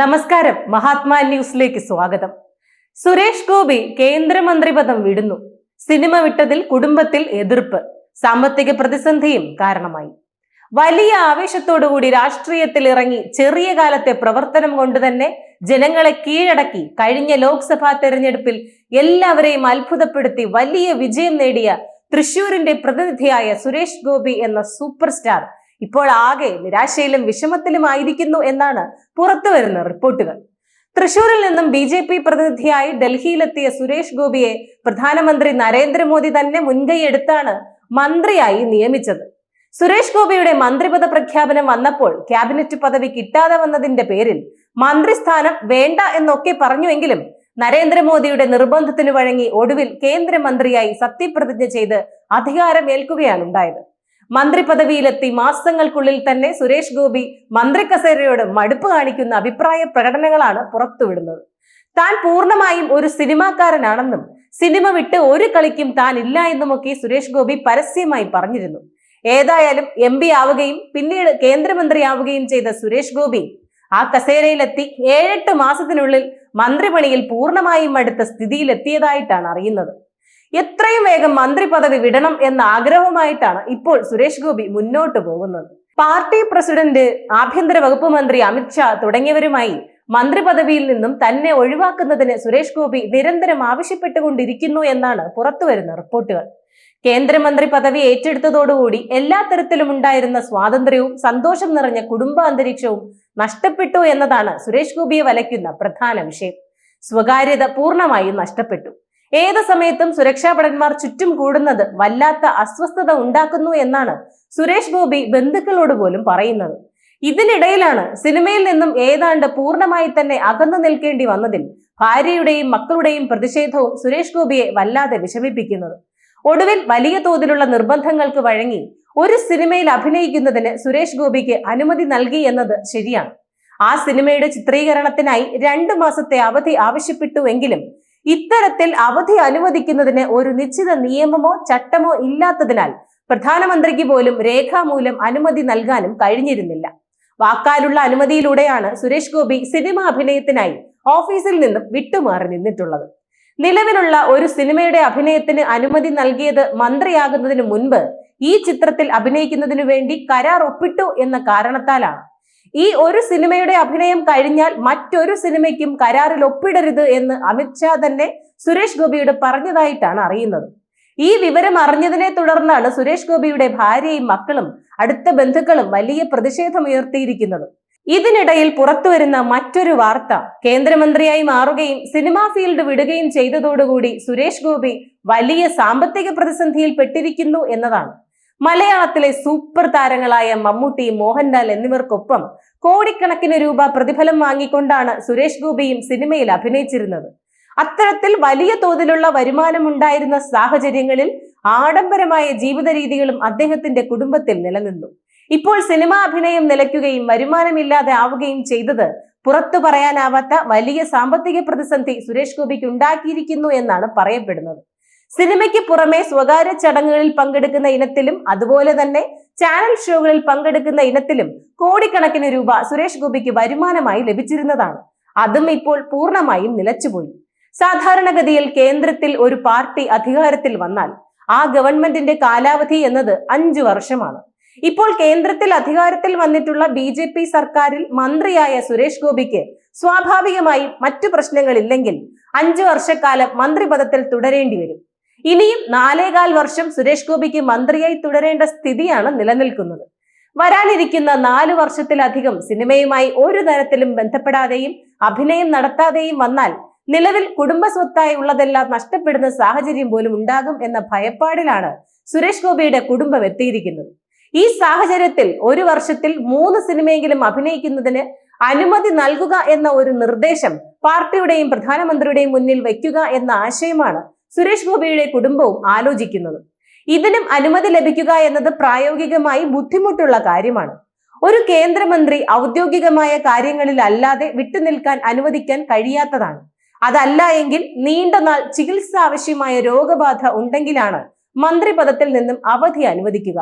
നമസ്കാരം. മഹാത്മാ ന്യൂസിലേക്ക് സ്വാഗതം. സുരേഷ് ഗോപി കേന്ദ്രമന്ത്രി പദം വിടുന്നു. സിനിമ വിട്ടതിൽ കുടുംബത്തിൽ എതിർപ്പ് സാമ്പത്തിക പ്രതിസന്ധിയും കാരണമായി. വലിയ ആവേശത്തോടുകൂടി രാഷ്ട്രീയത്തിൽ ഇറങ്ങി ചെറിയ കാലത്തെ പ്രവർത്തനം കൊണ്ട് തന്നെ ജനങ്ങളെ കീഴടക്കി കഴിഞ്ഞ ലോക്സഭാ തെരഞ്ഞെടുപ്പിൽ എല്ലാവരെയും അത്ഭുതപ്പെടുത്തി വലിയ വിജയം നേടിയ തൃശൂരിന്റെ പ്രതിനിധിയായ സുരേഷ് ഗോപി എന്ന സൂപ്പർ സ്റ്റാർ ഇപ്പോൾ ആകെ നിരാശയിലും വിഷമത്തിലുമായിരിക്കുന്നു എന്നാണ് പുറത്തു വരുന്ന റിപ്പോർട്ടുകൾ. തൃശൂരിൽ നിന്നും ബി ജെ പി പ്രതിനിധിയായി ഡൽഹിയിലെത്തിയ സുരേഷ് ഗോപിയെ പ്രധാനമന്ത്രി നരേന്ദ്രമോദി തന്നെ മുൻകൈയെടുത്താണ് മന്ത്രിയായി നിയമിച്ചത്. സുരേഷ് ഗോപിയുടെ മന്ത്രിപദ പ്രഖ്യാപനം വന്നപ്പോൾ ക്യാബിനറ്റ് പദവി കിട്ടാതെ വന്നതിന്റെ പേരിൽ മന്ത്രിസ്ഥാനം വേണ്ട എന്നൊക്കെ പറഞ്ഞുവെങ്കിലും നരേന്ദ്രമോദിയുടെ നിർബന്ധത്തിന് വഴങ്ങി ഒടുവിൽ കേന്ദ്രമന്ത്രിയായി സത്യപ്രതിജ്ഞ ചെയ്ത് അധികാരമേൽക്കുകയാണ് ഉണ്ടായത്. മന്ത്രി പദവിയിലെത്തി മാസങ്ങൾക്കുള്ളിൽ തന്നെ സുരേഷ് ഗോപി മന്ത്രി കസേരയോട് മടുപ്പ് കാണിക്കുന്ന അഭിപ്രായ പ്രകടനങ്ങളാണ് പുറത്തുവിടുന്നത്. താൻ പൂർണമായും ഒരു സിനിമാക്കാരനാണെന്നും സിനിമ വിട്ട് ഒരു കളിക്കും താൻ ഇല്ല എന്നുമൊക്കെ സുരേഷ് ഗോപി പരസ്യമായി പറഞ്ഞിരുന്നു. ഏതായാലും എം പി ആവുകയും പിന്നീട് കേന്ദ്രമന്ത്രിയാവുകയും ചെയ്ത സുരേഷ് ഗോപി ആ കസേരയിലെത്തി ഏഴെട്ട് മാസത്തിനുള്ളിൽ മന്ത്രിപണിയിൽ പൂർണമായും അടുത്ത സ്ഥിതിയിലെത്തിയതായിട്ടാണ് അറിയുന്നത്. എത്രയും വേഗം മന്ത്രി പദവി വിടണം എന്ന ആഗ്രഹവുമായിട്ടാണ് ഇപ്പോൾ സുരേഷ് ഗോപി മുന്നോട്ട് പോകുന്നത്. പാർട്ടി പ്രസിഡന്റ് ആഭ്യന്തര വകുപ്പ് മന്ത്രി അമിത്ഷാ തുടങ്ങിയവരുമായി മന്ത്രി പദവിയിൽ നിന്നും തന്നെ ഒഴിവാക്കുന്നതിന് സുരേഷ് ഗോപി നിരന്തരം ആവശ്യപ്പെട്ടുകൊണ്ടിരിക്കുന്നു എന്നാണ് പുറത്തുവരുന്ന റിപ്പോർട്ടുകൾ. കേന്ദ്രമന്ത്രി പദവി ഏറ്റെടുത്തതോടുകൂടി എല്ലാ തരത്തിലും ഉണ്ടായിരുന്ന സ്വാതന്ത്ര്യവും സന്തോഷം നിറഞ്ഞ കുടുംബ അന്തരീക്ഷവും നഷ്ടപ്പെട്ടു എന്നതാണ് സുരേഷ് ഗോപിയെ വലയ്ക്കുന്ന പ്രധാന വിഷയം. സ്വകാര്യത പൂർണമായും നഷ്ടപ്പെട്ടു. ഏത് സമയത്തും സുരക്ഷാ ഭടന്മാർ ചുറ്റും കൂടുന്നത് വല്ലാത്ത അസ്വസ്ഥത ഉണ്ടാക്കുന്നു എന്നാണ് സുരേഷ് ഗോപി ബന്ധുക്കളോട് പോലും പറയുന്നത്. ഇതിനിടയിലാണ് സിനിമയിൽ നിന്നും ഏതാണ്ട് പൂർണമായി തന്നെ അകന്നു നിൽക്കേണ്ടി വന്നതിൽ ഭാര്യയുടെയും മക്കളുടെയും പ്രതിഷേധവും സുരേഷ് ഗോപിയെ വല്ലാതെ വിഷമിപ്പിക്കുന്നത്. ഒടുവിൽ വലിയ തോതിലുള്ള നിർബന്ധങ്ങൾക്ക് വഴങ്ങി ഒരു സിനിമയിൽ അഭിനയിക്കുന്നതിന് സുരേഷ് ഗോപിക്ക് അനുമതി നൽകി എന്നത് ശരിയാണ്. ആ സിനിമയുടെ ചിത്രീകരണത്തിനായി രണ്ടു മാസത്തെ അവധി ആവശ്യപ്പെട്ടുവെങ്കിലും ഇത്തരത്തിൽ അവധി അനുവദിക്കുന്നതിന് ഒരു നിശ്ചിത നിയമമോ ചട്ടമോ ഇല്ലാത്തതിനാൽ പ്രധാനമന്ത്രിക്ക് പോലും രേഖാമൂലം അനുമതി നൽകാനും കഴിഞ്ഞിരുന്നില്ല. വാക്കാലുള്ള അനുമതിയിലൂടെയാണ് സുരേഷ് ഗോപി സിനിമാ അഭിനയത്തിനായി ഓഫീസിൽ നിന്നും വിട്ടുമാറി നിന്നിട്ടുള്ളത്. നിലവിലുള്ള ഒരു സിനിമയുടെ അഭിനയത്തിന് അനുമതി നൽകിയത് മന്ത്രിയാകുന്നതിന് മുൻപ് ഈ ചിത്രത്തിൽ അഭിനയിക്കുന്നതിനു വേണ്ടി കരാർ ഒപ്പിട്ടു എന്ന കാരണത്താലാണ് ഈ ഒരു സിനിമയുടെ അഭിനയം കഴിഞ്ഞാൽ മറ്റൊരു സിനിമയ്ക്കും കരാറിൽ ഒപ്പിടരുത് എന്ന് അമിത്ഷാ തന്നെ സുരേഷ് ഗോപിയോട് പറഞ്ഞതായിട്ടാണ് അറിയുന്നത്. ഈ വിവരം അറിഞ്ഞതിനെ തുടർന്നാണ് സുരേഷ് ഗോപിയുടെ ഭാര്യയും മക്കളും അടുത്ത ബന്ധുക്കളും വലിയ പ്രതിഷേധമുയർത്തിയിരിക്കുന്നത് ഇതിനിടയിൽ പുറത്തുവരുന്ന മറ്റൊരു വാർത്ത കേന്ദ്രമന്ത്രിയായി മാറുകയും സിനിമാ ഫീൽഡ് വിടുകയും ചെയ്തതോടുകൂടി സുരേഷ് ഗോപി വലിയ സാമ്പത്തിക പ്രതിസന്ധിയിൽ പെട്ടിരിക്കുന്നു എന്നതാണ്. മലയാളത്തിലെ സൂപ്പർ താരങ്ങളായ മമ്മൂട്ടി മോഹൻലാൽ എന്നിവർക്കൊപ്പം കോടിക്കണക്കിന് രൂപ പ്രതിഫലം വാങ്ങിക്കൊണ്ടാണ് സുരേഷ് ഗോപിയും സിനിമയിൽ അഭിനയിച്ചിരുന്നത്. അത്തരത്തിൽ വലിയ തോതിലുള്ള വരുമാനമുണ്ടായിരുന്ന സാഹചര്യങ്ങളിൽ ആഡംബരമായ ജീവിത രീതികളും അദ്ദേഹത്തിന്റെ കുടുംബത്തിൽ നിലനിന്നു. ഇപ്പോൾ സിനിമാ അഭിനയം നിലയ്ക്കുകയും വരുമാനമില്ലാതെ ആവുകയും ചെയ്തത് പുറത്തു പറയാനാവാത്ത വലിയ സാമ്പത്തിക പ്രതിസന്ധി സുരേഷ് ഗോപിക്ക് ഉണ്ടാക്കിയിരിക്കുന്നു എന്നാണ് പറയപ്പെടുന്നത്. സിനിമയ്ക്ക് പുറമെ സ്വകാര്യ ചടങ്ങുകളിൽ പങ്കെടുക്കുന്ന ഇനത്തിലും അതുപോലെ തന്നെ ചാനൽ ഷോകളിൽ പങ്കെടുക്കുന്ന ഇനത്തിലും കോടിക്കണക്കിന് രൂപ സുരേഷ് ഗോപിക്ക് വരുമാനമായി ലഭിച്ചിരുന്നതാണ്. അതും ഇപ്പോൾ പൂർണമായും നിലച്ചുപോയി. സാധാരണഗതിയിൽ കേന്ദ്രത്തിൽ ഒരു പാർട്ടി അധികാരത്തിൽ വന്നാൽ ആ ഗവൺമെന്റിന്റെ കാലാവധി എന്നത് അഞ്ചു വർഷമാണ്. ഇപ്പോൾ കേന്ദ്രത്തിൽ അധികാരത്തിൽ വന്നിട്ടുള്ള ബി ജെ പി സർക്കാരിൽ മന്ത്രിയായ സുരേഷ് ഗോപിക്ക് സ്വാഭാവികമായും മറ്റു പ്രശ്നങ്ങളില്ലെങ്കിൽ അഞ്ചു വർഷക്കാലം മന്ത്രിപദത്തിൽ തുടരേണ്ടി വരും. ഇനിയും നാലേകാൽ വർഷം സുരേഷ് ഗോപിക്ക് മന്ത്രിയായി തുടരേണ്ട സ്ഥിതിയാണ് നിലനിൽക്കുന്നത്. വരാനിരിക്കുന്ന നാല് വർഷത്തിലധികം സിനിമയുമായി ഒരു തരത്തിലും ബന്ധപ്പെടാതെയും അഭിനയം നടത്താതെയും വന്നാൽ നിലവിൽ കുടുംബ സ്വത്തായി ഉള്ളതെല്ലാം നഷ്ടപ്പെടുന്ന സാഹചര്യം പോലും ഉണ്ടാകും എന്ന ഭയപ്പാടിലാണ് സുരേഷ് ഗോപിയുടെ കുടുംബം എത്തിയിരിക്കുന്നത്. ഈ സാഹചര്യത്തിൽ ഒരു വർഷത്തിൽ മൂന്ന് സിനിമയെങ്കിലും അഭിനയിക്കുന്നതിന് അനുമതി നൽകുക എന്ന ഒരു നിർദ്ദേശം പാർട്ടിയുടെയും പ്രധാനമന്ത്രിയുടെയും മുന്നിൽ വയ്ക്കുക എന്ന ആശയമാണ് സുരേഷ് ഗോപിയുടെ കുടുംബവും ആലോചിക്കുന്നത്. ഇതിനും അനുമതി ലഭിക്കുക എന്നത് പ്രായോഗികമായി ബുദ്ധിമുട്ടുള്ള കാര്യമാണ്. ഒരു കേന്ദ്രമന്ത്രി ഔദ്യോഗികമായ കാര്യങ്ങളിൽ അല്ലാതെ വിട്ടുനിൽക്കാൻ അനുവദിക്കാൻ കഴിയാത്തതാണ്. അതല്ല എങ്കിൽ നീണ്ട നാൾ ചികിത്സ ആവശ്യമായ രോഗബാധ ഉണ്ടെങ്കിലാണ് മന്ത്രിപദത്തിൽ നിന്നും അവധി അനുവദിക്കുക.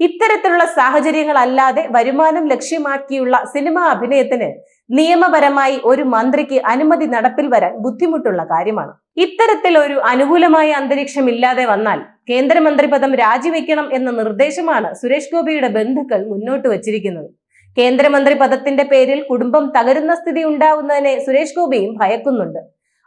ഇത്തരത്തിലുള്ള സാഹചര്യങ്ങളല്ലാതെ വരുമാനം ലക്ഷ്യമാക്കിയുള്ള സിനിമാ അഭിനയത്തിന് നിയമപരമായി ഒരു മന്ത്രിക്ക് അനുമതി നടപ്പിൽ വരാൻ ബുദ്ധിമുട്ടുള്ള കാര്യമാണ്. ഇത്തരത്തിൽ ഒരു അനുകൂലമായ അന്തരീക്ഷം ഇല്ലാതെ വന്നാൽ കേന്ദ്രമന്ത്രി പദം രാജിവെക്കണം എന്ന നിർദ്ദേശമാണ് സുരേഷ് ഗോപിയുടെ ബന്ധുക്കൾ മുന്നോട്ട് വച്ചിരിക്കുന്നത്. കേന്ദ്രമന്ത്രി പദത്തിന്റെ പേരിൽ കുടുംബം തകരുന്ന സ്ഥിതി ഉണ്ടാവുന്നതിനെ സുരേഷ് ഗോപിയും ഭയക്കുന്നുണ്ട്.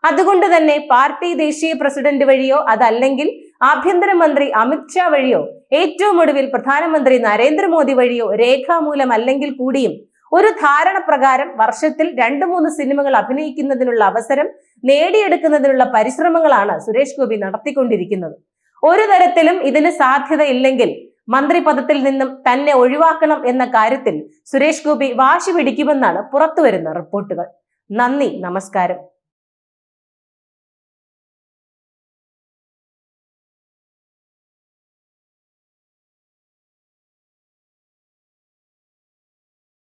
അതുകൊണ്ട് തന്നെ പാർട്ടി ദേശീയ പ്രസിഡന്റ് വഴിയോ അതല്ലെങ്കിൽ ആഭ്യന്തരമന്ത്രി അമിത്ഷാ വഴിയോ ഏറ്റവും ഒടുവിൽ പ്രധാനമന്ത്രി നരേന്ദ്രമോദി വഴിയോ രേഖാമൂലം അല്ലെങ്കിൽ കൂടിയും ഒരു ധാരണ പ്രകാരം വർഷത്തിൽ രണ്ട് മൂന്ന് സിനിമകൾ അഭിനയിക്കുന്നതിനുള്ള അവസരം നേടിയെടുക്കുന്നതിനുള്ള പരിശ്രമങ്ങളാണ് സുരേഷ് ഗോപി നടത്തിക്കൊണ്ടിരിക്കുന്നത്. ഒരു തരത്തിലും ഇതിന് സാധ്യതയില്ലെങ്കിൽ മന്ത്രി പദത്തിൽ നിന്നും തന്നെ ഒഴിവാക്കണം എന്ന കാര്യത്തിൽ സുരേഷ് ഗോപി വാശി പിടിക്കുമെന്നാണ് പുറത്തുവരുന്ന റിപ്പോർട്ടുകൾ. നന്ദി നമസ്കാരം.